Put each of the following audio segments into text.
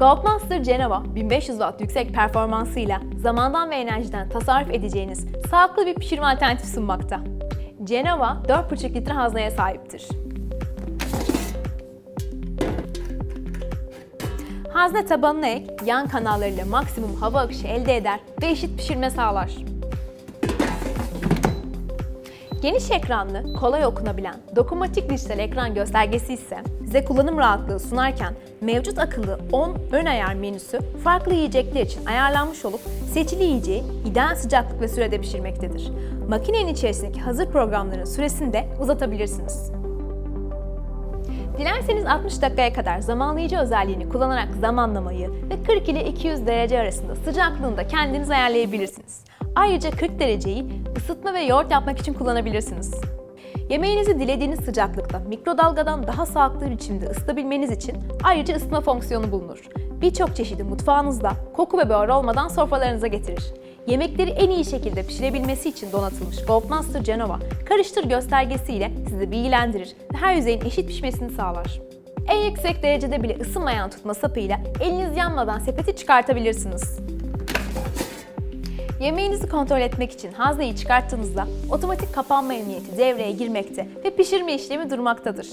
Goldmaster Genova 1500 watt yüksek performansıyla zamandan ve enerjiden tasarruf edeceğiniz sağlıklı bir pişirme alternatifi sunmakta. Genova 4,5 litre hazneye sahiptir. Hazne tabanına ek, yan kanallarıyla maksimum hava akışı elde eder ve eşit pişirme sağlar. Geniş ekranlı, kolay okunabilen, dokunmatik dijital ekran göstergesi ise size kullanım rahatlığı sunarken mevcut akıllı 10 ön ayar menüsü farklı yiyecekler için ayarlanmış olup seçili yiyeceği ideal sıcaklık ve sürede pişirmektedir. Makinenin içerisindeki hazır programların süresini de uzatabilirsiniz. Dilerseniz 60 dakikaya kadar zamanlayıcı özelliğini kullanarak zamanlamayı ve 40 ile 200 derece arasında sıcaklığını da kendiniz ayarlayabilirsiniz. Ayrıca 40 dereceyi ısıtma ve yoğurt yapmak için kullanabilirsiniz. Yemeğinizi dilediğiniz sıcaklıkta mikrodalgadan daha sağlıklı biçimde ısıtabilmeniz için ayrıca ısıtma fonksiyonu bulunur. Birçok çeşidi mutfağınızda koku ve böğür olmadan sofralarınıza getirir. Yemekleri en iyi şekilde pişirebilmesi için donatılmış Goldmaster Genova karıştır göstergesiyle sizi bilgilendirir ve her yüzeyin eşit pişmesini sağlar. En yüksek derecede bile ısınmayan tutma sapıyla eliniz yanmadan sepeti çıkartabilirsiniz. Yemeğinizi kontrol etmek için hazneyi çıkarttığınızda otomatik kapanma emniyeti devreye girmekte ve pişirme işlemi durmaktadır.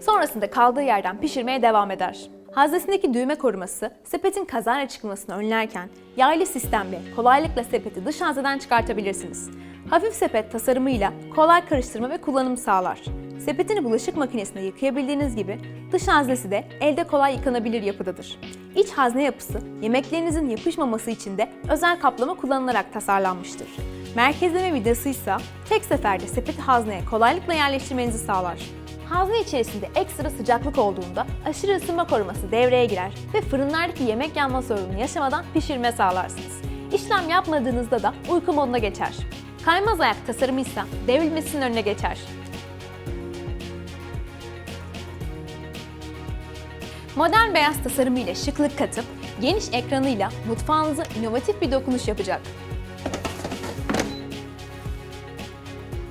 Sonrasında kaldığı yerden pişirmeye devam eder. Haznesindeki düğme koruması sepetin kazayla çıkmasını önlerken yaylı sistemle kolaylıkla sepeti dış hazneden çıkartabilirsiniz. Hafif sepet tasarımıyla kolay karıştırma ve kullanım sağlar. Sepetini bulaşık makinesinde yıkayabildiğiniz gibi dış haznesi de elde kolay yıkanabilir yapıdadır. İç hazne yapısı yemeklerinizin yapışmaması için de özel kaplama kullanılarak tasarlanmıştır. Merkezleme vidası ise tek seferde sepeti hazneye kolaylıkla yerleştirmenizi sağlar. Hazne içerisinde ekstra sıcaklık olduğunda aşırı ısınma koruması devreye girer ve fırınlardaki yemek yanma sorunu yaşamadan pişirme sağlarsınız. İşlem yapmadığınızda da uyku moduna geçer. Kaymaz ayak tasarımı ise devrilmesinin önüne geçer. Modern beyaz tasarımıyla şıklık katıp geniş ekranıyla mutfağınıza inovatif bir dokunuş yapacak.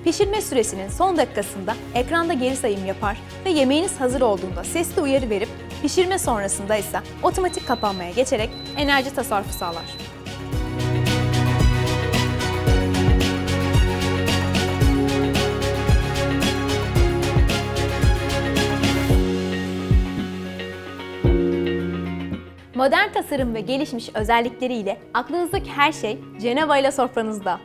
Pişirme süresinin son dakikasında ekranda geri sayım yapar ve yemeğiniz hazır olduğunda sesli uyarı verip pişirme sonrasında ise otomatik kapanmaya geçerek enerji tasarrufu sağlar. Modern tasarım ve gelişmiş özellikleriyle aklınızdaki her şey Geneva ile sofranızda.